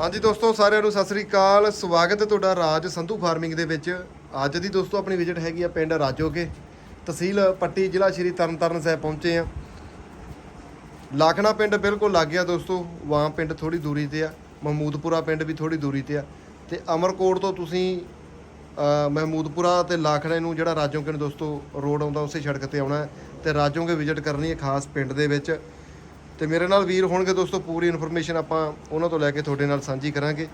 ਹਾਂਜੀ ਦੋਸਤੋ, ਸਾਰਿਆਂ ਨੂੰ ਸਤਿ ਸ੍ਰੀ ਅਕਾਲ। ਸਵਾਗਤ ਹੈ ਤੁਹਾਡਾ ਰਾਜ ਸੰਧੂ ਫਾਰਮਿੰਗ ਦੇ ਵਿੱਚ। ਅੱਜ ਦੀ ਦੋਸਤੋ, ਆਪਣੀ ਵਿਜ਼ਿਟ ਹੈਗੀ ਆ ਪਿੰਡ ਰਾਜੋਕੇ। ਤਹਿਸੀਲ ਪੱਟੀ, ਜ਼ਿਲ੍ਹਾ ਸ਼੍ਰੀ ਤਰਨਤਾਰਨ ਸਾਹਿਬ ਪਹੁੰਚੇ ਆ। ਲਾਖਣਾ ਪਿੰਡ ਬਿਲਕੁਲ ਲੱਗ ਗਿਆ ਦੋਸਤੋ। ਵਾਂ ਪਿੰਡ ਥੋੜੀ ਦੂਰੀ ਤੇ ਆ। ਮਹਮੂਦਪੁਰਾ ਪਿੰਡ ਵੀ ਥੋੜੀ ਦੂਰੀ ਤੇ ਆ। ਤੇ ਅਮਰਕੋਟ ਤੋਂ ਤੁਸੀਂ ਮਹਿਮੂਦਪੁਰਾ ਤੇ ਲਾਖਣੇ ਨੂੰ ਜਿਹੜਾ ਰਾਜੋਕੇ ਨੂੰ ਦੋਸਤੋ ਰੋਡ ਆਉਂਦਾ, ਉਸੇ ਸੜਕ ਤੇ ਆਉਣਾ ਹੈ। ਤੇ ਰਾਜੋਕੇ ਵਿਜ਼ਿਟ ਕਰਨੀ ਹੈ ਖਾਸ ਪਿੰਡ ਦੇ ਵਿੱਚ। ਤੇ ਮੇਰੇ ਨਾਲ ਵੀਰ ਹੋਣਗੇ ਦੋਸਤੋ ਪੂਰੀ ਇਨਫੋਰਮੇਸ਼ਨ ਆਪਾਂ ਉਹਨਾਂ ਤੋਂ ਲੈ ਕੇ ਤੁਹਾਡੇ ਨਾਲ ਸਾਂਝੀ ਕਰਾਂਗੇ।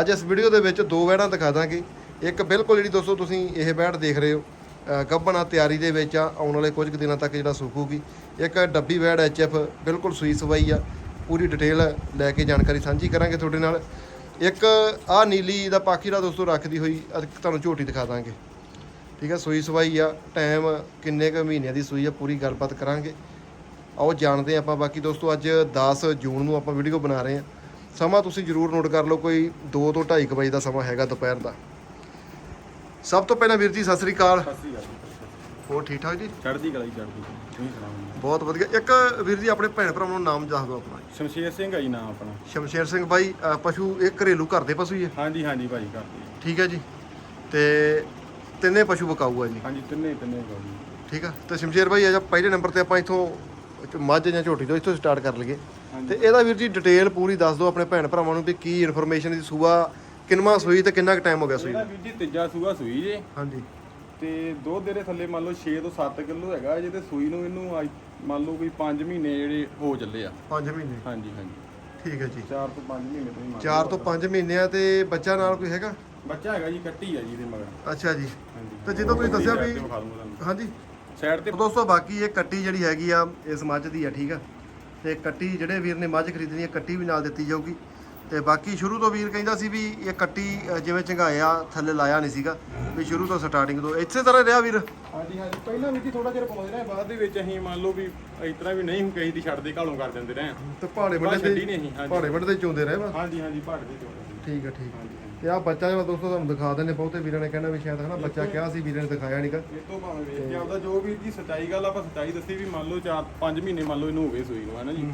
ਅੱਜ ਇਸ ਵੀਡੀਓ ਦੇ ਵਿੱਚ ਦੋ ਵੈੜਾਂ ਦਿਖਾ ਦਾਂਗੇ। ਇੱਕ ਬਿਲਕੁਲ ਜਿਹੜੀ ਦੋਸਤੋ ਤੁਸੀਂ ਇਹ ਵੈੜ ਦੇਖ ਰਹੇ ਹੋ ਅ, ਗੱਭਣਾ ਤਿਆਰੀ ਦੇ ਵਿੱਚ ਆ ਆਉਣ ਵਾਲੇ ਕੁਝ ਕੁ ਦਿਨਾਂ ਤੱਕ ਜਿਹੜਾ ਸੁੱਕੂਗੀ। ਇੱਕ ਡੱਬੀ ਵੈੜ ਐਚਐਫ ਬਿਲਕੁਲ ਸੂਈ ਸਵਾਈ ਆ ਪੂਰੀ ਡਿਟੇਲ ਲੈ ਕੇ ਜਾਣਕਾਰੀ ਸਾਂਝੀ ਕਰਾਂਗੇ ਤੁਹਾਡੇ ਨਾਲ। ਇੱਕ ਆ ਨੀਲੀ ਦਾ ਪਾਖੀ ਦਾ ਦੋਸਤੋ ਰੱਖਦੀ ਹੋਈ ਅੱਜ ਤੁਹਾਨੂੰ ਝੋਟੀ ਦਿਖਾ ਦਾਂਗੇ। ਠੀਕ ਹੈ ਸੂਈ ਸਵਾਈ ਆ ਟਾਈਮ ਕਿੰਨੇ ਕੁ ਮਹੀਨਿਆਂ ਦੀ ਸੂਈ ਆ ਪੂਰੀ ਗੱਲਬਾਤ ਕਰਾਂਗੇ। ਆਓ ਜਾਣਦੇ ਹਾਂ ਆਪਾਂ। ਬਾਕੀ ਦੋਸਤੋ ਅੱਜ 10 ਜੂਨ ਨੂੰ ਆਪਾਂ ਵੀਡੀਓ ਬਣਾ ਰਹੇ ਹਾਂ ਸਮਾਂ ਤੁਸੀਂ ਜਰੂਰ ਨੋਟ ਕਰ ਲਓ ਕੋਈ 2 ਤੋਂ 2:30 ਵਜੇ ਦਾ ਸਮਾਂ ਹੈਗਾ ਦੁਪਹਿਰ ਦਾ। ਸਭ ਤੋਂ ਪਹਿਲਾਂ ਵੀਰ ਜੀ ਸਤਿ ਸ੍ਰੀ ਅਕਾਲ। ਸਤਿ ਸ਼੍ਰੀ ਅਕਾਲ ਹੋਰ ਠੀਕ ਠਾਕ ਜੀ? ਚੜ੍ਹਦੀ ਕਲਾ ਹੀ ਚੜ੍ਹਦੀ ਕਲਾ। ਤੁਸੀਂ ਸੁਣਾਓ ਬਹੁਤ ਵਧੀਆ। ਇੱਕ ਵੀਰ ਜੀ ਆਪਣੇ ਭੈਣ ਭਰਾਵਾਂ ਨੂੰ ਨਾਮ ਦੱਸ ਦਿਓ ਆਪਣਾ। ਸ਼ਮਸ਼ੇਰ ਸਿੰਘ ਆ ਜੀ ਨਾਮ ਆਪਣਾ। ਸ਼ਮਸ਼ੇਰ ਸਿੰਘ ਬਾਈ ਅ, ਪਸ਼ੂ ਇਹ ਘਰੇਲੂ ਘਰ ਦੇ ਪਸ਼ੂ ਹੀ ਹੈ ਹਾਂਜੀ ਹਾਂਜੀ ਭਾਜੀ ਕਰਦੇ ਠੀਕ ਹੈ ਜੀ। ਤੇ ਤਿੰਨੇ ਪਸ਼ੂ ਬਕਾਊ ਆ ਜੀ? ਹਾਂਜੀ ਤਿੰਨੇ ਤਿੰਨੇ ਗਾਉ ਜੀ। ਠੀਕ ਆ। ਤੇ ਸ਼ਮਸ਼ੇਰ ਬਾਈ ਆ ਜਾ ਪਹਿਲੇ ਨੰਬਰ ਤੇ ਆਪਾਂ ਇੱਥੋਂ ਮੱਝ ਜਾਂ ਝੋਟੀ ਤੋਂ ਇੱਥੋਂ ਸਟਾਰਟ ਕਰ ਲਈਏ। ਤੇ ਇਹਦਾ ਵੀਰ ਜੀ ਡਿਟੇਲ ਪੂਰੀ ਦੱਸ ਦਿਓ ਆਪਣੇ ਭੈਣ ਭਰਾਵਾਂ ਨੂੰ ਵੀ ਕੀ ਇਨਫੋਰਮੇਸ਼ਨ ਦੀ ਸੂਆ ਕਿੰਨਵਾ ਸੂਈ ਤੇ ਕਿੰਨਾ ਕੁ ਟਾਈਮ ਹੋ ਗਿਆ ਸੂਈ ਇਹਦਾ ਨੂੰ? ਵੀਰ ਜੀ ਤੀਜਾ ਸੂਆ ਸੂਈ ਜੇ। ਹਾਂਜੀ। ਤੇ ਦੁੱਧ ਦੇ ਥੱਲੇ ਮੰਨ ਲਓ 6 ਤੋਂ 7 ਕਿਲੋ ਹੈਗਾ ਜੇ ਤੇ ਸੂਈ ਨੂੰ ਇਹਨੂੰ ਅੱਜ ਮੰਨ ਲਓ ਕੋਈ 5 ਮਹੀਨੇ ਜਿਹੜੇ ਹੋ ਚੱਲੇ ਆ। 5 ਮਹੀਨੇ। ਹਾਂਜੀ ਹਾਂਜੀ। ਠੀਕ ਹੈ ਜੀ। 4 ਤੋਂ 5 ਮਹੀਨੇ ਤੋਂ ਹੀ ਮੰਨ 4 ਤੋਂ 5 ਮਹੀਨੇ ਆ ਤੇ ਬੱਚਾ ਨਾਲ ਕੋਈ ਹੈਗਾ? ਲਓ। ਬੱਚਾ ਹੈਗਾ ਜੀ ਕੱਟੀ ਆ ਜੀ ਦੇ ਮਗਰ। ਅੱਛਾ ਜੀ। ਹਾਂਜੀ ਤੇ ਜਿੱਦਾਂ ਤੁਸੀਂ ਦੱਸਿਆ ਵੀ- ਹਾਂਜੀ। ਤੇ ਤੇ ਦੋਸਤੋ ਬਾਕੀ ਇਹ ਕੱਟੀ ਜਿਹੜੀ ਹੈਗੀ ਆ ਇਸ ਮੱਝ ਦੀ ਆ ਠੀਕ ਆ? ਤੇ ਕੱਟੀ ਜਿਹੜੇ ਵੀਰ ਨੇ ਮੱਝ ਖਰੀਦਣੀ ਹੈ ਕੱਟੀ ਵੀ ਨਾਲ ਦਿੱਤੀ ਜਾਊਗੀ। ਤੇ ਬਾਕੀ ਸ਼ੁਰੂ ਤੋਂ ਵੀਰ ਕਹਿੰਦਾ ਸੀ ਵੀ ਇਹ ਕੱਟੀ ਜਿਵੇਂ ਚੰਗਾਇਆ ਥੱਲੇ ਲਾਇਆ ਨਹੀਂ ਸੀਗਾ। ਵੀ ਸ਼ੁਰੂ ਤੋਂ ਸਟਾਰਟਿੰਗ ਤੋਂ। ਇਸੇ ਤਰ੍ਹਾਂ ਰਿਹਾ ਵੀਰ? ਹਾਂਜੀ ਹਾਂਜੀ। ਪਹਿਲਾਂ ਵੀ ਜੀ ਥੋੜਾ ਚਿਰ ਪਾਉਂਦੇ ਰਹੇ ਬਾਅਦ ਦੇ ਵਿੱਚ ਅਸੀਂ ਮੰਨ ਲਓ ਵੀ ਇਸ ਤਰ੍ਹਾਂ ਵੀ ਨਹੀਂ ਕਹੀ ਦੀ ਛੱਡਦੇ ਘਾਲੋਂ ਕਰ ਦਿੰਦੇ ਰਹੇ। ਤੇ ਪਹਾੜੇ ਵੱਡੇ ਛੱਡੀ ਨਹੀਂ ਹਾਂਜੀ। ਪਹਾੜੇ ਵੱਡੇ ਚੋਂਦੇ ਰਹੇ ਬਸ? ਹਾਂਜੀ ਹਾਂਜੀ ਪਹਾੜ ਦੇ ਚੋਂ ਠੀਕ ਆ ਠੀਕ ਆ। ਤੇ ਆ ਬੱਚਾ ਜਿਹੜਾ ਦੋਸਤੋ ਤੁਹਾਨੂੰ ਦਿਖਾ ਦਿੰਦੇ ਬਹੁਤੇ ਵੀਰਾਂ ਨੇ ਕਹਿਣਾ ਵੀ ਸ਼ਾਇਦ ਹਨਾ ਬੱਚਾ ਕਿਹਾ ਸੀ ਵੀਰਾਂ ਨੇ ਦਿਖਾਇਆ ਨਹੀਂਗਾ ਇਹ ਤੋਂ ਭਾਵੇਂ ਵੇਖ ਕੇ ਆਪਦਾ ਜੋ ਵੀ ਜੀ ਸਚਾਈ ਗੱਲ ਆਪਾਂ ਸਚਾਈ ਦੱਸੀ ਵੀ ਮੰਨ ਲਓ 4 5 ਮਹੀਨੇ ਮੰਨ ਲਓ ਇਹਨੂੰ ਹੋ ਗਏ ਸੂਈ ਨੂੰ ਹੈ ਨਾ ਜੀ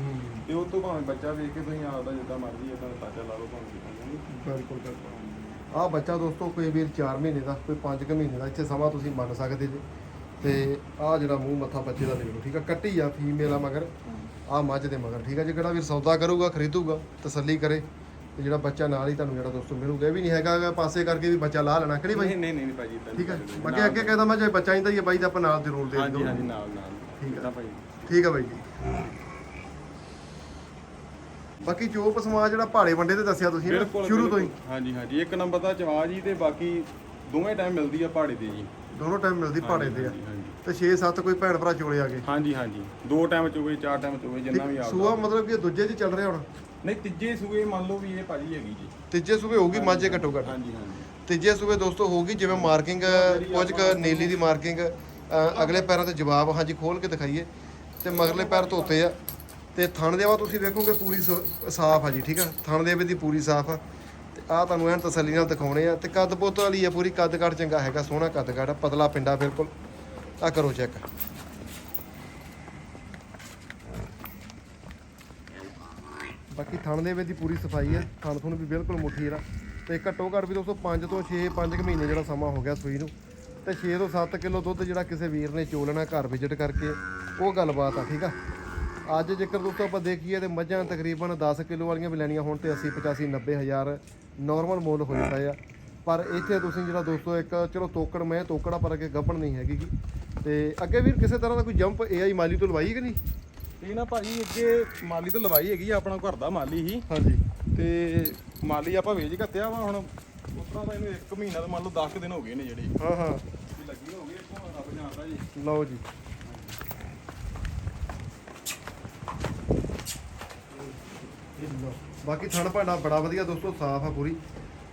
ਤੇ ਉਹ ਤੋਂ ਭਾਵੇਂ ਬੱਚਾ ਵੇਖ ਕੇ ਤੁਸੀਂ ਆਪਦਾ ਜਿੱਦਾਂ ਮਰਜ਼ੀ ਇਦਾਂ ਤਾਜਾ ਲਾ ਲਓ ਭਾਵੇਂ। ਬਿਲਕੁਲ ਬਿਲਕੁਲ। ਆ ਬੱਚਾ ਦੋਸਤੋ ਕੋਈ ਵੀਰ 4 ਮਹੀਨੇ ਦਾ ਕੋਈ 5 ਕੁ ਮਹੀਨੇ ਦਾ ਇੱਥੇ ਸਮਾਂ ਤੁਸੀਂ ਮੰਨ ਸਕਦੇ ਜੀ। ਤੇ ਆ ਜਿਹੜਾ ਮੂੰਹ ਮੱਥਾ ਬੱਚੇ ਦਾ ਦੇਖ ਲਓ ਠੀਕ ਆ ਕੱਟੀ ਆ ਫੀਮੇਲ ਆ ਮਗਰ। ਆ ਮੱਝ ਦੇ ਮਗਰ ਠੀਕ ਆ ਜੇ ਕਿਹੜਾ ਵੀਰ ਸੌਦਾ ਕਰੂਗਾ ਖਰੀਦੂਗਾ ਤਸੱਲੀ ਕਰੇ। ਤੇ ਜਿਹੜਾ ਬੱਚਾ ਨਾਲ ਹੀ ਤੁਹਾਨੂੰ ਜਿਹੜਾ ਦੋਸਤੋ ਮਿਲੂਗਾ ਇਹ ਵੀ ਨਹੀਂ ਹੈਗਾ ਕਿ ਪਾਸੇ ਕਰਕੇ ਵੀ ਬੱਚਾ ਲਾ ਲੈਣਾ ਕਿਹੜੀ ਬਾਈ? ਨਹੀਂ ਨਹੀਂ ਨਹੀਂ ਭਾਜੀ ਏਦਾਂ ਠੀਕ ਨਹੀਂ ਬਾਕੀ ਅੱਗੇ ਕਹਿੰਦਾ ਮੈਂ ਜੇ ਬੱਚਾ ਇੰਦਾ ਹੀ ਆ ਬਾਈ ਦਾ ਆਪਾਂ ਨਾਲ ਜ਼ਰੂਰ ਦੇ ਹਾਂਜੀ ਦਿਓ ਹਾਂਜੀ ਨਾਲ ਨਾਲ। ਠੀਕ। ਏਦਾਂ ਭਾਜੀ। ਠੀਕ ਆ ਬਾਈ ਜੀ। ਬਾਕੀ ਚੋਪ ਸਮਾਜ ਜਿਹੜਾ ਪਹਾੜੇ ਵੰਡੇ ਤੇ ਦੱਸਿਆ ਤੁਸੀਂ ਨਾ, ਬਿਲਕੁਲ ਸ਼ੁਰੂ ਤੋਂ ਹੀ। ਬਿਲਕੁਲ। ਹਾਂਜੀ ਹਾਂਜੀ ਇੱਕ ਨੰਬਰ ਦਾ ਚਵਾ ਜੀ ਤੇ ਬਾਕੀ ਦੋਵੇਂ ਟਾਈਮ ਮਿਲਦੀ ਆ ਪਹਾੜੇ ਤੇ ਜੀ। ਦੋਨੋਂ ਟਾਈਮ ਮਿਲਦੀ ਪਹਾੜੇ ਤੇ ਆ। ਹਾਂਜੀ, ਹਾਂਜੀ। ਤੇ 6-7 ਕੋਈ ਭੈਣ ਭਰਾ ਚੋਲੇ ਆ ਗਏ। ਹਾਂਜੀ ਹਾਂਜੀ। ਦੋ ਟਾਈਮ ਚ ਹੋਵੇ ਚਾਰ ਟਾਈਮ ਚ ਹੋਵੇ ਜਿੰਨਾ ਵੀ ਆਉਂਦਾ ਸੂਆ ਮਤਲਬ ਕਿ ਦੂਜੇ 'ਚ ਚੱਲ ਰਿਹਾ ਹੁਣ? ਨਹੀਂ ਤੀਜੇ ਸੂਏ ਮੰਨ ਲਓ ਵੀ ਇਹ ਭਾਜੀ ਹੈਗੀ ਜੀ। ਤੀਜੇ ਸੂਬੇ ਹੋਊਗੀ ਮਾਝੇ ਘੱਟੋ ਘੱਟ। ਹਾਂਜੀ ਹਾਂਜੀ। ਤੀਜੇ ਸੂਬੇ ਦੋਸਤੋ ਹੋਊਗੀ ਜਿਵੇਂ ਮਾਰਕਿੰਗ ਕੁਝ ਕੁ ਨੀਲੀ ਦੀ ਮਾਰਕਿੰਗ ਅਗਲੇ ਪੈਰਾਂ ਤੇ ਜਵਾਬ ਹਾਂਜੀ ਖੋਲ ਕੇ ਦਿਖਾਈਏ। ਤੇ ਮਗਰਲੇ ਪੈਰ ਧੋਤੇ ਆ। ਤੇ ਥਣ ਦੇ ਵਾ ਤੁਸੀਂ ਵੇਖੋਗੇ ਪੂਰੀ ਸ- ਸਾਫ਼ ਆ ਜੀ ਠੀਕ ਆ? ਥਣ ਦੇ ਦੀ ਪੂਰੀ ਸਾਫ਼ ਆ। ਤੇ ਆ ਤੁਹਾਨੂੰ ਐਨ ਤਸੱਲੀ ਨਾਲ ਦਿਖਾਉਣੇ ਆ। ਤੇ ਕੱਦ ਪੁੱਤ ਵਾਲੀ ਆ ਪੂਰੀ ਕੱਦ ਕਾਠ ਚੰਗਾ ਹੈਗਾ ਸੋਹਣਾ ਕੱਦ ਕਾਠ ਆ ਪਤਲਾ ਪਿੰਡਾ ਬਿਲਕੁਲ। ਆ ਕਰੋ ਚੈੱਕ। ਬਾਕੀ ਥਣ ਦੇ ਵਿੱਚ ਦੀ ਪੂਰੀ ਸਫ਼ਾਈ ਹੈ, ਥਣ ਥੁਣ ਵੀ ਬਿਲਕੁਲ ਮੁੱਠੀ ਇਹਦਾ ਤੇ ਘੱਟੋ ਘੱਟ ਵੀ ਦੋਸਤੋ 5 ਤੋਂ 6 5 ਕੁ ਮਹੀਨੇ ਜਿਹੜਾ ਸਮਾਂ ਹੋ ਗਿਆ ਸੂਈ ਨੂੰ। ਤੇ 6 ਤੋਂ 7 ਕਿਲੋ ਦੁੱਧ ਜਿਹੜਾ ਕਿਸੇ ਵੀਰ ਨੇ ਚੋਲਣਾ ਘਰ ਵਿਜ਼ਿਟ ਕਰਕੇ, ਉਹ ਗੱਲਬਾਤ ਆ, ਠੀਕ ਆ? ਅੱਜ ਜੇਕਰ ਦੋਸਤੋ ਆਪਾਂ ਦੇਖੀਏ ਤੇ ਮੱਝਾਂ ਤਕਰੀਬਨ 10 ਕਿਲੋ ਵਾਲੀਆਂ ਵੀ ਲੈਣੀਆਂ ਹੋਣ ਤੇ 80 85 90 ਹਜ਼ਾਰ ਨਾਰਮਲ ਮੁੱਲ ਹੋ ਜਾਂਦਾ ਆ। ਪਰ ਇੱਥੇ ਤੁਸੀਂ ਜਿਹੜਾ ਦੋਸਤੋ ਇੱਕ, ਚਲੋ ਤੋਕੜ ਮੈਂ ਤੋਕੜਾ ਪਰ ਅੱਗੇ ਗੱਭਣ ਨਹੀਂ ਹੈਗੀ ਗੀ। ਤੇ ਅੱਗੇ ਵੀਰ ਕਿਸੇ ਤਰ੍ਹਾਂ ਦਾ ਕੋਈ ਜੰਪ ਏਆਈ ਮਾਲੀ ਤੋਂ ਲਵਾਈ ਕਿ ਨਹੀਂ? ਇਹ ਨਾ ਭਾਜੀ ਅੱਗੇ ਮਾਲੀ ਤੋਂ ਲਵਾਈ ਹੈਗੀ ਆ, ਆਪਣਾ ਘਰ ਦਾ ਮਾਲੀ ਹੀ। ਹਾਂਜੀ। ਤੇ ਮਾਲੀ ਆਪਾਂ ਵੇਚ ਘੱਤਿਆ ਵਾ ਹੁਣ ਉਤਰਾ ਤਾਂ ਇਹਨੂੰ 1 ਮਹੀਨਾ ਤੋਂ ਮੰਨ ਲਓ 10 ਦਿਨ ਹੋ ਗਏ ਨੇ ਜਿਹੜੇ। ਹਾਂ ਹਾਂ। ਵੀ ਲੱਗੀ ਹੋ ਗਈ ਇੱਥੋਂ ਰੱਬ ਜਾਣਦਾ ਜੀ। ਲਓ ਜੀ। ਬਾਕੀ ਥਣ ਭਾਂਡਾ ਬੜਾ ਵਧੀਆ ਦੋਸਤੋ ਸਾਫ਼ ਆ ਪੂਰੀ।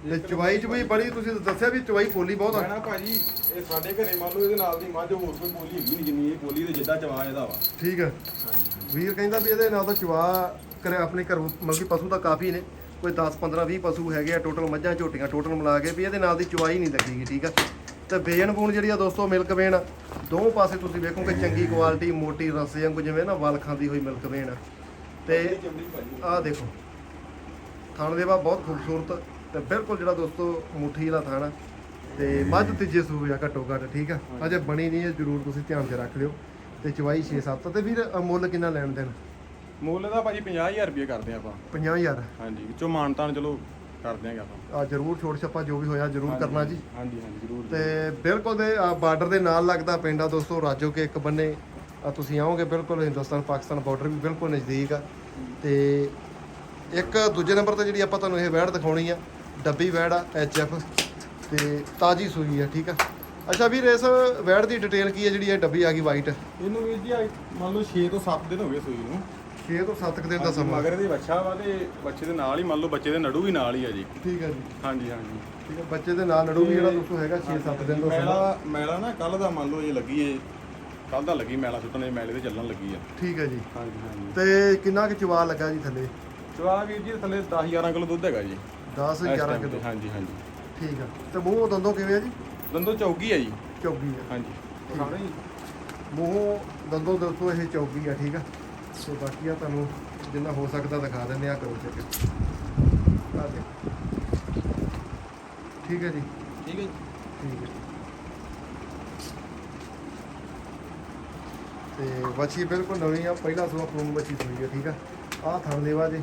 ਤੇ ਚਵਾਈ ਚ ਵੀ ਬੜੀ ਤੁਸੀਂ ਦੱਸਿਆ ਵੀ ਚਵਾਈ ਪੋਲੀ ਬਹੁਤ ਆ। ਨਾ ਭਾਜੀ ਇਹ ਸਾਡੇ ਘਰੇ ਮੰਨ ਲਓ ਇਹਦੇ ਨਾਲ ਦੀ ਮੱਝ ਹੋਰ ਕੋਈ ਬੋਲੀ ਹੈਗੀ ਨਹੀਂ ਜਿੰਨੀ ਇਹ ਬੋਲੀ ਦੇ ਜਿੱਦਾਂ ਚਵਾ ਇਹਦਾ ਵਾ। ਠੀਕ ਹੈ ਵੀਰ ਕਹਿੰਦਾ ਵੀ ਇਹਦੇ ਨਾਲ ਤਾਂ ਚਵਾ ਕਰੇ ਆਪਣੇ ਘਰ ਮਤਲਬ ਕਿ ਪਸ਼ੂ ਤਾਂ ਕਾਫੀ ਨੇ। ਕੋਈ 10 15 20 ਪਸ਼ੂ ਹੈਗੇ ਆ ਟੋਟਲ ਮੱਝਾਂ, ਝੋਟੀਆਂ ਟੋਟਲ ਮਿਲਾ ਕੇ ਵੀ ਇਹਦੇ ਨਾਲ ਦੀ ਚਵਾਈ ਨਹੀਂ ਲੱਗੇਗੀ, ਠੀਕ ਆ? ਤੇ ਵੇਨ ਬੂਣ ਜਿਹੜੀ ਆ ਦੋਸਤੋ, ਮਿਲਕ ਵੇਨ ਦੋ ਪਾਸੇ ਤੁਸੀਂ ਵੇਖੋਗੇ ਚੰਗੀ ਕੁਆਲਿਟੀ ਮੋਟੀ ਰਸੇ ਵਾਂਗੂ ਜਿਵੇਂ ਨਾ ਵਲ ਖਾਂਦੀ ਹੋਈ ਮਿਲਕ ਵੇਨ ਆ ਤੇ ਆਹ ਦੇਖੋ, ਥਣ ਦੇਵਾ ਬਹੁਤ ਖੂਬਸੂਰਤ ਤੇ ਬਿਲਕੁਲ ਜਿਹੜਾ ਦੋਸਤੋ ਮੁੱਠੀ ਵਾਲਾ ਥਾਣਾ ਆ। ਤੇ ਮੱਝ ਤੀਜੇ ਸੂਬੇ ਆ ਘੱਟੋ ਘੱਟ, ਠੀਕ ਆ? ਅਜੇ ਬਣੀ ਨਹੀਂ ਹੈ ਜਰੂਰ ਤੁਸੀਂ ਧਿਆਨ 'ਚ ਰੱਖ ਲਿਓ। ਤੇ ਚਵਾਈ 6-7 ਤੇ ਵੀਰ ਅ, ਮੁੱਲ ਕਿੰਨਾ ਲੈਣ ਦੇਣ? ਮੁੱਲ ਦਾ ਭਾਜੀ 50000 ਰੁਪਏ ਕਰਦੇ ਆਪਾਂ। 50000 ਹਾਂਜੀ ਵਿੱਚੋਂ ਮਾਨਤਾਨ ਚਲੋ ਕਰ ਦਿਆਂਗੇ ਆਪਾਂ। ਆ ਜਰੂਰ ਛੋੜ ਛੱਪਾ ਜੋ ਵੀ ਹੋਇਆ ਜਰੂਰ ਕਰਨਾ ਜੀ। ਹਾਂਜੀ ਹਾਂਜੀ ਜ਼ਰੂਰ ਤੇ ਬਿਲਕੁਲ ਦੇ ਬਾਰਡਰ ਦੇ ਨਾਲ ਲੱਗਦਾ ਪਿੰਡ ਆ ਦੋਸਤੋ ਰਾਜੋ ਕੇ ਇੱਕ ਬੰਨੇ। ਆ ਤੁਸੀਂ ਆਓਗੇ ਬਿਲਕੁਲ ਹਿੰਦੁਸਤਾਨ ਪਾਕਿਸਤਾਨ ਬਾਰਡਰ ਵੀ ਬਿਲਕੁਲ ਨਜ਼ਦੀਕ ਆ। ਤੇ ਇੱਕ ਦੂਜੇ ਨੰਬਰ ਤੇ ਜਿਹੜੀ ਆਪਾਂ ਤੁਹਾਨੂੰ ਇਹ ਵੈੜ ਦਿਖਾਉਣੀ ਆ ਡੱਬੀ ਵੈੜ ਆ ਐਫ। ਤੇ ਤਾਜੀ ਸੂਈ ਆ ਠੀਕ ਆ? ਅੱਛਾ ਵੀਰ ਇਸ ਵੈੜ ਦੀ ਡਿਟੇਲ ਕੀ ਹੈ ਜਿਹੜੀ ਇਹ ਡੱਬੀ ਆ ਗਈ ਵਾਈਟ ਇਹਨੂੰ ਵੀਰ ਜੀ ਮੰਨ ਲਓ 6 ਤੋਂ 7 ਦਿਨ ਹੋ ਗਏ ਸੂਈ ਨੂੰ। 6 ਤੋਂ 7 ਦਿਨ ਦਾ ਸਮਾਂ। ਮਗਰ ਦੇ ਬੱਚਾ ਵਾ ਤੇ ਬੱਚੇ ਦੇ ਨਾਲ ਹੀ ਮੰਨ ਲਓ ਬੱਚੇ ਦੇ ਨੜੂ ਵੀ ਨਾਲ ਹੀ ਆ ਜੀ। ਠੀਕ ਹੈ ਜੀ। ਹਾਂਜੀ ਹਾਂਜੀ। ਠੀਕ ਹੈ ਬੱਚੇ ਦੇ ਨਾਲ ਨੜੂ ਵੀ ਜਿਹੜਾ ਦੋਸਤੋ ਹੈਗਾ 6-7 ਦਿਨ ਸਮਾਂ। ਮੈਲਾ ਮੈਲਾ ਨਾ ਕੱਲ ਦਾ ਮੰਨ ਲਓ ਇਹ ਲੱਗੀ ਏ ਕੱਲ ਦਾ ਲੱਗੀ ਮੈਲਾ ਸੁੱਟਣੇ ਮੈਲੇ ਤੇ ਚੱਲਣ ਲੱਗੀ ਆ। ਠੀਕ ਹੈ ਜੀ। ਹਾਂਜੀ ਹਾਂਜੀ। ਤੇ ਕਿੰਨਾ ਕੁ ਚਵਾ ਲੱਗਾ ਜੀ ਥੱਲੇ? ਚਵਾ ਵੀਰ ਜੀ ਥੱਲੇ 10 11 ਕਿਲੋ ਦੁੱਧ ਹੈਗਾ ਜੀ। 10 ਇਸ 11 time ਕਿਲੋ। ਤੇ, ਹਾਂਜੀ ਹਾਂਜੀ। ਠੀਕ ਆ। ਤੇ ਮੂੰਹ ਦੰਦੋਂ ਕਿਵੇਂ ਆ ਜੀ? ਦੰਦੋ ਚੌਗੀ ਆ ਜੀ। ਚੌਗੀ ਆ। ਹਾਂਜੀ। ਖਾਣੇ ਜੀ ਮੂੰਹ ਦੰਦੋਂ ਦੋਸਤੋ ਇਹ ਚੌਗੀ ਆ ਠੀਕ ਆ? ਤੇ ਬਾਕੀ ਆ ਤੁਹਾਨੂੰ ਜਿੰਨਾ ਹੋ ਸਕਦਾ ਦਿਖਾ ਦਿੰਦੇ ਆ ਕਰੋ ਚੈੱਕ ਆ ਦੇ ਠੀਕ ਹੈ ਜੀ? ਠੀਕ ਹੈ ਜੀ। ਠੀਕ ਹੈ ਤੇ ਬੱਚੀ ਬਿਲਕੁਲ ਨਵੀਂ ਆ ਪਹਿਲਾ ਸੂਆ ਪ੍ਰੂਨ ਬੱਚੀ ਸੂਈ ਆ ਠੀਕ ਆ? ਆਹ ਥਣ ਦੇਵਾ ਜੀ।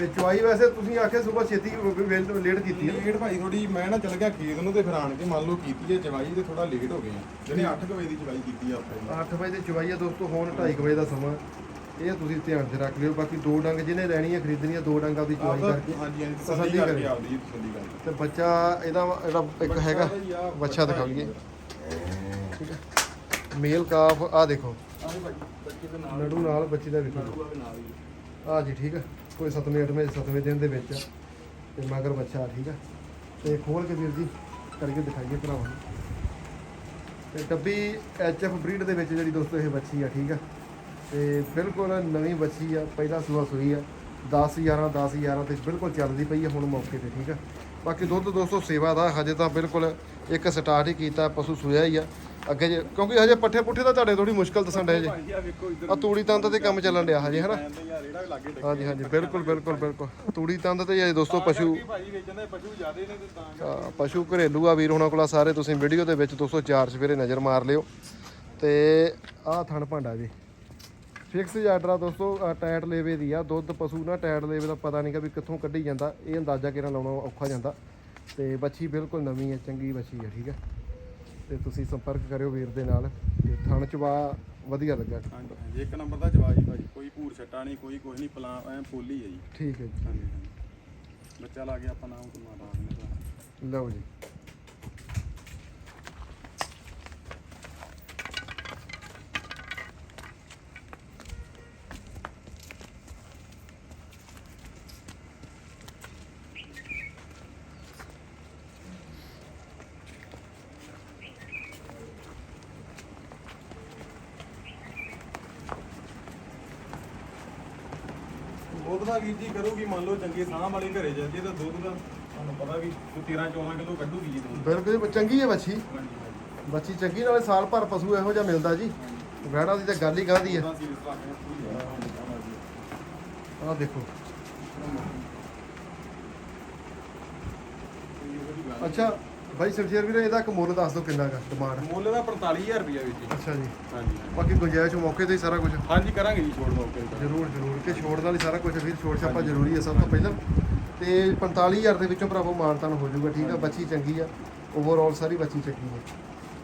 ਤੇ ਚੁਆਈ ਵੈਸੇ ਤੁਸੀਂ ਆਖਿਆ ਸਵੇਰ ਛੇਤੀ ਵੇਲ ਲੇਟ ਕੀਤੀ ਆ ਲੇਟ ਭਾਈ ਥੋੜੀ ਮੈਂ ਨਾ ਚਲ ਗਿਆ ਖੇਤ ਨੂੰ ਤੇ ਫਿਰ ਆਣ ਕੇ ਮੰਨ ਲਓ ਕੀਤੀ ਹੈ ਚਵਾਈ ਤੇ ਥੋੜਾ ਲੇਟ ਹੋ ਗਏ ਆ। ਜਿਹਨੇ 8 ਵਜੇ ਦੀ ਚਵਾਈ ਕੀਤੀ ਆ ਆਪਾਂ 8 ਵਜੇ ਦੀ ਚੁਆਈ ਆ ਦੋਸਤੋ ਹੁਣ 2:30 ਵਜੇ ਦਾ ਸਮਾਂ। ਇਹ ਤੁਸੀਂ ਧਿਆਨ 'ਚ ਰੱਖ ਲਿਓ ਬਾਕੀ ਦੋ ਡੰਗ ਜਿਹਨੇ ਲੈਣੀ ਆ ਖਰੀਦਣੀ ਦੋ ਡੰਗ ਆਪਦੀ ਚੁਆਈ ਕਰਕੇ। ਹਾਂਜੀ ਹਾਂਜੀ ਤਸੱਲੀ ਤਸੱਲੀ ਕਰੇ। ਕਰਕੇ ਆਪਦੀ ਤਸੱਲੀ ਕਰਕੇ। ਤੇ ਬੱਚਾ ਇਹਦਾ ਜਿਹੜਾ ਇੱਕ ਹੈਗਾ ਬੱਚਾ ਦਿਖਾਈਏ ਠੀਕ ਹੈ। ਮੇਲ ਕਾਫ ਆ ਦੇਖੋ। ਆਹ ਭਾਈ ਬੱਚੇ ਦੇ ਨਾਲ ਬੱਚੇ ਦਾ ਦੇਖੋ ਹੀ ਆ। ਜੀ ਠੀਕ ਆ। ਕੋਈ 7ਵੇਂ 8ਵੇਂ 7ਵੇਂ ਦਿਨ ਦੇ ਵਿੱਚ। ਆ ਤੇ ਮਗਰ ਬੱਚਾ, ਠੀਕ ਆ? ਤੇ ਖੋਲ ਕੇ ਵੀਰ ਜੀ, ਕਰਕੇ ਦਿਖਾਈਏ ਭਰਾਵਾਂ ਨੂੰ। ਤੇ ਡੱਬੀ ਐਚਐਫ ਬਰੀਡ ਦੇ ਵਿੱਚ ਜਿਹੜੀ ਦੋਸਤੋ ਇਹ ਬੱਚੀ ਆ, ਠੀਕ ਆ? ਤੇ ਬਿਲਕੁਲ ਨਵੀਂ ਬੱਚੀ ਆ, ਪਹਿਲਾ ਸੂਆ ਸੂਈ ਆ। 10 11 10 11 ਤੇ ਬਿਲਕੁਲ ਚੱਲਦੀ ਪਈ ਆ ਹੁਣ ਮੌਕੇ ਤੇ, ਠੀਕ ਆ? ਬਾਕੀ ਦੁੱਧ ਦੋਸਤੋ ਸੇਵਾ ਦਾ, ਹਜੇ ਤਾਂ ਬਿਲਕੁਲ ਇੱਕ ਸਟਾਰਟ ਹੀ ਕੀਤਾ, ਪਸ਼ੂ ਸੂਇਆ ਹੀ ਆ। ਅੱਗੇ ਜੇ ਕਿਉਂਕਿ ਹਜੇ ਪੱਠੇ ਪੁੱਠੇ ਤਾਂ ਤੁਹਾਡੇ ਥੋੜੀ ਮੁਸ਼ਕਲ ਦੱਸਣ ਡਏ ਜੇ। ਭਾਈ ਆ ਵੇਖੋ ਇੱਧਰ ਆ ਤੂੜੀ ਤੰਦ ਤੇ ਕੰਮ ਚੱਲਣ ਡਿਆ ਹਜੇ ਹਨਾ? ਤੇ ਯਾਰ ਇਹੜਾ ਵੀ ਲਾਗੇ ਡਿੱਗ ਹਾਂਜੀ ਹਾਂਜੀ ਬਿਲਕੁਲ ਬਿਲਕੁਲ ਬਿਲਕੁਲ। ਤੂੜੀ ਤੰਦ ਤੇ ਇਹ ਦੋਸਤੋ ਪਸ਼ੂ ਕਰਕੇ ਭਾਈ ਵੇਚਣ ਦੇ ਪਸ਼ੂ ਜ਼ਿਆਦੇ ਨੇ ਤੇ ਤਾਂ ਆ, ਪਸ਼ੂ ਘਰੇਲੂ ਆ ਵੀਰ ਹੋਣਾ ਕੋਲ ਸਾਰੇ ਤੁਸੀਂ ਵੀਡੀਓ ਦੇ ਵਿੱਚ ਦੋਸਤੋ ਚਾਰ ਸਵੇਰੇ ਨਜ਼ਰ ਮਾਰ ਲਿਓ। ਤੇ ਆਹ ਥਣ ਭਾਂਡਾ ਜੀ। ਫਿਕਸ ਆ ਦੋਸਤੋ ਆਹ ਟਾਇਟ ਲੇਵੇ ਦੀ ਆ। ਦੁੱਧ ਪਸ਼ੂ ਨਾ ਟਾਇਟ ਲੇਵੇ ਦਾ ਪਤਾ ਨਹੀਂਗਾ ਵੀ ਕਿੱਥੋਂ ਕੱਢੀ ਜਾਂਦਾ। ਇਹ ਅੰਦਾਜ਼ਾ ਕਿਹੜਾ ਲਾਉਣਾ ਔਖਾ ਜਾਂਦਾ। ਤੇ ਬੱਚੀ ਬਿਲਕੁਲ ਨਵੀਂ ਹੈ ਚੰਗੀ ਬੱਚੀ ਹੈ ਠੀਕ ਹੈ ਤੇ ਤੁਸੀਂ ਸੰਪਰਕ ਕਰਿਓ ਵੀਰ ਦੇ ਨਾਲ। ਤੇ ਥਣ ਚਵਾ ਵਧੀਆ ਲੱਗਾ। ਹਾਂਜੀ ਹਾਂਜੀ। ਇੱਕ ਨੰਬਰ ਦਾ ਜਵਾਬ ਜੀ ਭਾਜੀ। ਕੋਈ ਭੂਰ ਛੱਟਾ ਨਹੀਂ ਕੋਈ ਕੁਝ ਨਹੀਂ ਪਲਾਂ ਐ ਪੋਲੀ ਹੈ ਜੀ। ਠੀਕ ਹੈ ਜੀ। ਹਾਂਜੀ ਹਾਂਜੀ। ਬੱਚਾ ਲਾ ਕੇ ਆਪਾਂ ਨਾਮ ਕੁਮਾ ਦਾ ਦਿੰਦੇ ਲਓ ਜੀ। ਦੁੱਧ ਦਾ ਵੀਰ ਜੀ ਕਰੂਗੀ ਮੰਨ ਲਓ ਚੰਗੇ ਸਾਹ ਵਾਲੇ ਘਰੇ ਜਾਂਦੀ ਹੈ ਤਾਂ ਦੁੱਧ ਦਾ ਤੁਹਾਨੂੰ ਪਤਾ ਵੀ 13 14 ਕਿਲੋ ਕੱਢੂਗੀ ਜੀ ਦੁੱਧ। ਬਿਲਕੁਲ ਚੰਗੀ ਹੈ ਬੱਚੀ। ਹਾਂਜੀ ਹਾਂਜੀ। ਬੱਚੀ ਚੰਗੀ ਨਾਲੇ ਸਾਲ ਭਰ ਪਸ਼ੂ ਇਹੋ ਜਿਹਾ ਮਿਲਦਾ ਜੀ। ਵੈੜਾਂ ਦੀ ਤਾਂ ਗੱਲ ਹੀ ਕਾਹਦੀ ਹੈ ਉਹਦਾ ਪੂਰੀ ਆਹ ਦੇਖੋ। ਅੱਛਾ ਬਾਈ ਸ਼ਮਸ਼ੇਰ ਵੀਰੇ ਇਹਦਾ ਇੱਕ ਮੁੱਲ ਦੱਸ ਦਿਓ ਕਿੰਨਾ ਗਾ ਡਿਮਾਂਡ ਮੁੱਲ ਦਾ 45000 ਰੁਪਇਆ ਵੀਰ ਜੀ। ਅੱਛਾ ਜੀ। ਹਾਂਜੀ। ਬਾਕੀ ਗੁੰਜਾਇਸ਼ ਮੌਕੇ ਤੇ ਹੀ ਸਾਰਾ ਕੁਝ ਹਾਂਜੀ ਕਰਾਂਗੇ ਜੀ ਛੋੜ ਮੌਕੇ ਤੇ ਜ਼ਰੂਰ ਜ਼ਰੂਰ। ਕਿ ਛੋੜ ਨਾਲ ਹੀ ਸਾਰਾ ਕੁਝ ਵੀਰ ਛੋੜ ਛਾਪਾ ਜ਼ਰੂਰੀ ਹੈ ਸਭ ਤੋਂ ਪਹਿਲਾਂ। ਤੇ 45000 ਦੇ ਵਿੱਚੋਂ ਭਰਾਵੋ ਮਾਨਤਾਨ ਹੋ ਜਾਊਗਾ ਠੀਕ ਆ? ਬੱਚੀ ਚੰਗੀ ਆ। ਓਵਰਆਲ ਸਾਰੀ ਬੱਚੀ ਚੰਗੀ ਹੈ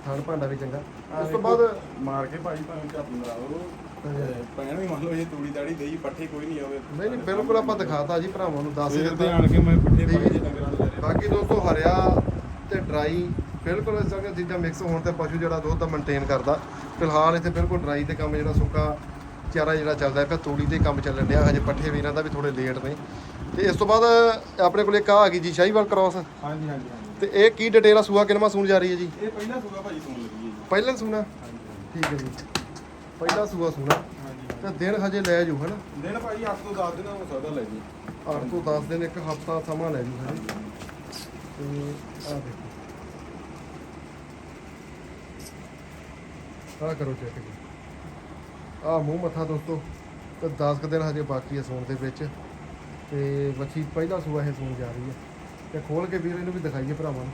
ਥਣ ਭਾਂਡਾ ਵੀ ਚੰਗਾ। ਉਸ ਤੋਂ ਬਾਅਦ ਮਾਰ ਕੇ ਭਾਈ ਭਾਵੇਂ ਝੱਪ ਮਰਾ ਲਓ। ਪੈਣ ਵੀ ਮੰਨ ਲਓ ਇਹ ਤੂੜੀ ਦਾੜੀ ਦੇਈ ਪੱਠੇ ਕੋਈ ਨਹੀਂ ਆਵੇ ਨਹੀਂ ਨਹੀਂ ਬਿਲਕੁਲ ਆਪਾਂ ਦਿਖਾਤਾ ਜੀ ਭਰਾਵਾਂ ਨੂੰ ਦੱਸ ਦਿੱਤਾ। ਆਣ ਕੇ ਮੈਂ ਪੱਠੇ ਪਾਈ ਦੇ ਡੰਗਰਾਂ ਦੇ ਲੈ ਬਾਕੀ ਦੋਸਤੋ ਹਰਿਆ ਤੇ ਡਰਾਈ ਬਿਲਕੁਲ ਇਸ ਤਰ੍ਹਾਂ ਚੀਜ਼ਾਂ ਮਿਕਸ ਹੋਣ ਤੇ ਪਸ਼ੂ ਜਿਹੜਾ ਦੁੱਧ ਦਾ ਮੇਨਟੇਨ ਕਰਦਾ। ਫਿਲਹਾਲ ਇੱਥੇ ਬਿਲਕੁਲ ਡਰਾਈ ਤੇ ਕੰਮ ਜਿਹੜਾ ਸੁੱਕਾ ਚਾਰਾ ਜਿਹੜਾ ਚੱਲਦਾ ਪਿਆ ਤੂੜੀ ਤੇ ਕੰਮ ਚੱਲਣ ਡਿਆ। ਹਜੇ ਪੱਠੇ ਵੀਰਾਂ ਦਾ ਵੀ ਥੋੜੇ ਲੇਟ ਨੇ। ਤੇ ਇਸ ਤੋਂ ਬਾਅਦ ਆਪਣੇ ਕੋਲ ਇੱਕ ਆ ਗਈ ਜੀ ਸ਼ਾਹੀਵਾਲ ਕ੍ਰਾਸ ਹਾਂਜੀ ਹਾਂਜੀ ਤੇ ਇਹ ਕੀ ਡਿਟੇਲ ਆ? ਸੂਆ ਕਿਨਮਾ ਸੂਣ ਜਾ ਰਹੀ ਹੈ ਜੀ? ਇਹ ਪਹਿਲਾ ਸੂਗਾ ਭਾਜੀ ਸੁਣ ਲੱਗੀ ਹੈ ਜੀ। ਪਹਿਲਾਂ ਸੂਣਾ? ਹਾਂਜੀ ਠੀਕ ਹੈ ਜੀ। ਪਹਿਲਾ ਸੂਆ ਸੂਣਾ। ਹਾਂਜੀ ਤੇ ਦਿਨ ਹਜੇ ਲੈ ਜੂ ਹਨਾ? ਦਿਨ ਭਾਜੀ 8 ਤੋਂ 10 ਦਿਨ ਹੋ ਸਕਦਾ ਲੈ ਜੀ 8 ਤੋਂ 10 ਦਿਨ ਇੱਕ ਹਫਤਾ ਸਮਾਂ ਲੈ ਜੂ ਹਜੇ। ਤੇ ਆ ਦੇਖੋ। ਆ ਕਰੋ ਚੈੱਕ ਜੀ। ਆ ਮੂੰਹ ਮੱਥਾ ਦੋਸਤੋ, ਤੇ 10 ਕੁ ਦਿਨ ਹਜੇ ਬਾਕੀ ਹੈ ਸੌਣ ਦੇ ਵਿੱਚ। ਤੇ ਬੱਚੀ ਪਹਿਲਾ ਸੂਆ ਇਹ ਸੂਣ ਜਾ ਰਹੀ ਹੈ। ਤੇ ਖੋਲ ਕੇ ਵੀਰ ਇਹਨੂੰ ਵੀ ਦਿਖਾਈਏ ਭਰਾਵਾਂ ਨੂੰ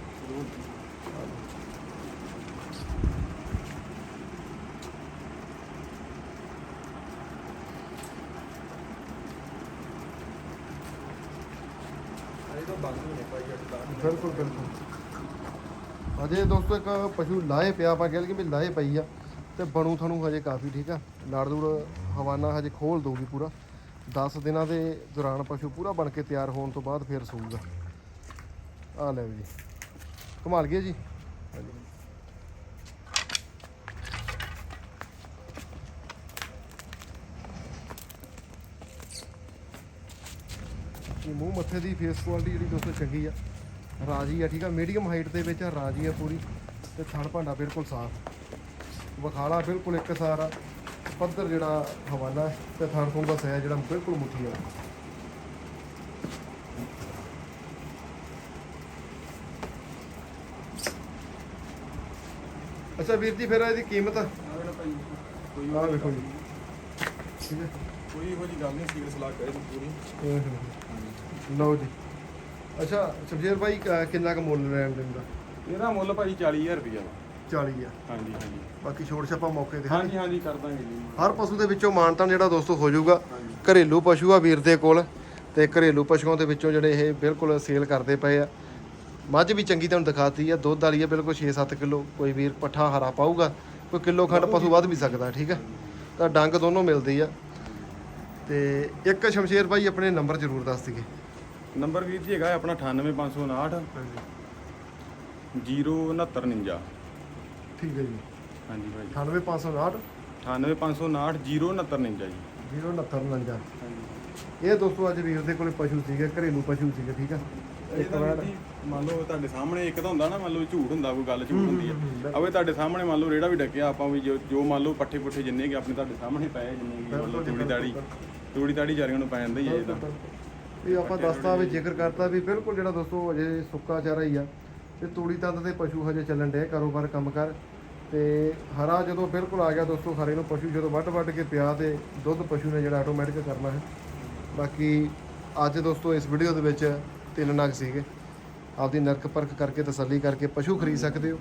ਬਿਲਕੁਲ ਹਜੇ ਦੋਸਤੋ ਇੱਕ ਪਸ਼ੂ ਲਾਏ ਪਿਆ ਆਪਾਂ ਕਹਿ ਲਈਏ ਵੀ ਲਾਏ ਪਈ ਆ ਤੇ ਬਣੂ ਤੁਹਾਨੂੰ ਹਜੇ ਕਾਫੀ, ਠੀਕ ਆ? ਨਾੜ ਦੂੜ ਹਵਾਨਾ ਹਜੇ ਖੋਲ ਦਊਗੀ ਪੂਰਾ। 10 ਦਿਨਾਂ ਦੇ ਦੌਰਾਨ ਪਸ਼ੂ ਪੂਰਾ ਬਣ ਕੇ ਤਿਆਰ ਹੋਣ ਤੋਂ ਬਾਅਦ ਫੇਰ ਸੂਗਾ ਆ ਲੈ ਜੀ। ਕਮਾਲ ਗਿਆ ਜੀ। ਇਹ ਮੂੰਹ ਮੱਥੇ ਦੀ ਫੇਸ ਕੁਆਲਿਟੀ ਜਿਹੜੀ ਦੋਸਤੋ ਚੰਗੀ ਆ। ਰਾਜੀ ਆ ਠੀਕ ਆ? ਮੀਡੀਅਮ ਹਾਈਟ ਦੇ ਵਿੱਚ ਆ ਰਾਜੀ ਆ ਪੂਰੀ ਤੇ ਥਣ ਭਾਂਡਾ ਬਿਲਕੁਲ ਸਾਫ਼। ਵਖਾਲਾ ਬਿਲਕੁਲ ਇੱਕ ਸਾਰਾ ਪੱਧਰ ਜਿਹੜਾ ਹਵਾਲਾ ਤੇ ਥਣ ਤੋਂ ਦਾ ਸਹਿ ਜਿਹੜਾ ਬਿਲਕੁਲ ਮੁੱਠੀ ਆ। ਅੱਛਾ ਵੀਰ ਜੀ ਫਿਰ ਇਹਦੀ ਕੀਮਤ? ਆ ਕੋਈ ਵੇਖੋ ਜੀ। ਠੀਕ ਹੈ ਕੋਈ ਇਹੋ ਜੀ ਗੱਲ ਨਹੀਂ ਸੀਲ ਸਲਾਹ ਕਰੇ ਪੂਰੀ। ਲਓ ਜੀ। ਅੱਛਾ ਸ਼ਬਜੀਰ ਭਾਈ ਕ- ਕਿੰਨਾ ਕੁ ਮੁੱਲ ਲੈਣ ਦਿੰਦਾ? ਇਹਦਾ ਮੁੱਲ ਭਾਜੀ 40000 ਰੁਪਇਆ ਵਾ। 40 ਆ ਹਾਂਜੀ ਹਾਂਜੀ। ਬਾਕੀ ਛੋੜ ਛਾਪਾ ਮੌਕੇ ਤੇ ਹਾਂਜੀ ਹਾਂਜੀ? ਕਰ ਦਾਂਗੇ ਜੀ। ਹਰ ਪਸ਼ੂ ਦੇ ਵਿੱਚੋਂ ਮਾਨਤਾਨ ਜਿਹੜਾ ਦੋਸਤੋ ਹੋ ਜਾਊਗਾ। ਘਰੇਲੂ ਪਸ਼ੂ ਆ ਵੀਰ ਦੇ ਕੋਲ ਤੇ ਘਰੇਲੂ ਪਸ਼ੂਆਂ ਦੇ ਵਿੱਚੋਂ ਜਿਹੜੇ ਇਹ ਬਿਲਕੁਲ ਸੇਲ ਕਰਦੇ ਪਏ ਆ। ਮੱਝ ਵੀ ਚੰਗੀ ਤੁਹਾਨੂੰ ਦਿਖਾਤੀ ਆ ਦੁੱਧ ਵਾਲੀ ਆ ਬਿਲਕੁਲ 6-7 ਕਿਲੋ ਕੋਈ ਵੀਰ ਪੱਠਾ ਹਰਾ ਪਾਊਗਾ ਕੋਈ ਕਿਲੋ ਖੰਡ ਪਸ਼ੂ ਵੱਧ ਵੀ ਸਕਦਾ ਠੀਕ ਹੈ ਤਾਂ ਡੰਗ ਦੋਨੋਂ ਮਿਲਦੀ ਆ। ਤੇ ਇੱਕ ਸ਼ਮਸ਼ੇਰ ਭਾਈ ਆਪਣੇ ਨੰਬਰ ਜ਼ਰੂਰ ਦੱਸ ਦਈਏ। ਨੰਬਰ ਵੀਰ ਜੀ ਹੈਗਾ ਆਪਣਾ 98559 06949 ਠੀਕ ਹੈ ਜੀ। ਹਾਂਜੀ ਭਾਜੀ 98559 98559 06949 ਜੀ। 06949 ਹਾਂਜੀ। ਇਹ ਦੋਸਤੋ ਅੱਜ ਵੀਰ ਦੇ ਕੋਲੇ ਪਸ਼ੂ ਸੀਗੇ ਘਰੇਲੂ ਪਸ਼ੂ ਸੀਗੇ ਠੀਕ ਆ? ਤਾਂ ਵੀਰ ਮੰਨ ਲਓ ਤੁਹਾਡੇ ਸਾਹਮਣੇ ਇੱਕ ਤਾਂ ਹੁੰਦਾ ਨਾ ਮੰਨ ਲਓ ਝੂਠ ਹੁੰਦਾ ਕੋਈ ਗੱਲ ਝੂਠ ਹੁੰਦੀ ਹੈ ਅਵੇ ਤੁਹਾਡੇ ਸਾਹਮਣੇ ਮੰਨ ਲਓ ਰੇੜਾ ਵੀ ਡੱਕਿਆ ਆਪਾਂ ਵੀ ਜੋ ਜੋ ਮੰਨ ਲਓ ਪੱਠੇ ਪੁੱਠੇ ਜਿੰਨੇ ਕਿ ਆਪਣੇ ਤੁਹਾਡੇ ਸਾਹਮਣੇ ਪਏ ਜਿੰਨੇ ਕਿ ਮੰਨ ਲਓ ਤੂੜੀ ਤਾੜੀ ਜਾਰੀਆਂ ਨੂੰ ਪੈ ਜਾਂਦਾ ਹੀ ਹੈ ਇਹ ਤਾਂ। ਇਹ ਆਪਾਂ ਦੱਸਤਾ ਵੀ ਜ਼ਿਕਰ ਕਰਤਾ ਵੀ ਬਿਲਕੁਲ ਜਿਹੜਾ ਦੋਸਤੋ ਅਜੇ ਸੁੱਕਾ ਚਾਰਾ ਹੀ ਆ, ਤੇ ਤੂੜੀ ਤੰਦ ਦੇ ਪਸ਼ੂ ਹਜੇ ਚੱਲਣ ਡੇ ਕਾਰੋਬਾਰ ਕੰਮ ਕਰ, ਤੇ ਹਰਾ ਜਦੋਂ ਬਿਲਕੁਲ ਆ ਗਿਆ ਦੋਸਤੋ ਹਰੇ ਨੂੰ ਪਸ਼ੂ ਜਦੋਂ ਵੱਢ ਵੱਢ ਕੇ ਪਿਆ ਤੇ ਦੁੱਧ ਪਸ਼ੂ ਨੇ ਜਿਹੜਾ ਆਟੋਮੈਟਿਕ ਕਰਨਾ ਹੈ। ਬਾਕੀ ਅੱਜ ਦੋਸਤੋ ਇਸ ਵੀਡੀਓ ਦੇ ਵਿੱਚ ਤਿੰਨ ਨਗ ਸੀਗੇ। ਆਪਦੀ ਨਰਕ ਪਰਖ ਕਰਕੇ ਤਸੱਲੀ ਕਰਕੇ ਪਸ਼ੂ ਖਰੀਦ ਸਕਦੇ ਹੋ।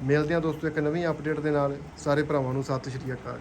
ਮਿਲਦੇ ਹਾਂ ਦੋਸਤੋ ਇੱਕ ਨਵੀਂ ਅਪਡੇਟ ਦੇ ਨਾਲ। ਸਾਰੇ ਭਰਾਵਾਂ ਨੂੰ ਸਤਿ ਸ਼੍ਰੀ ਅਕਾਲ।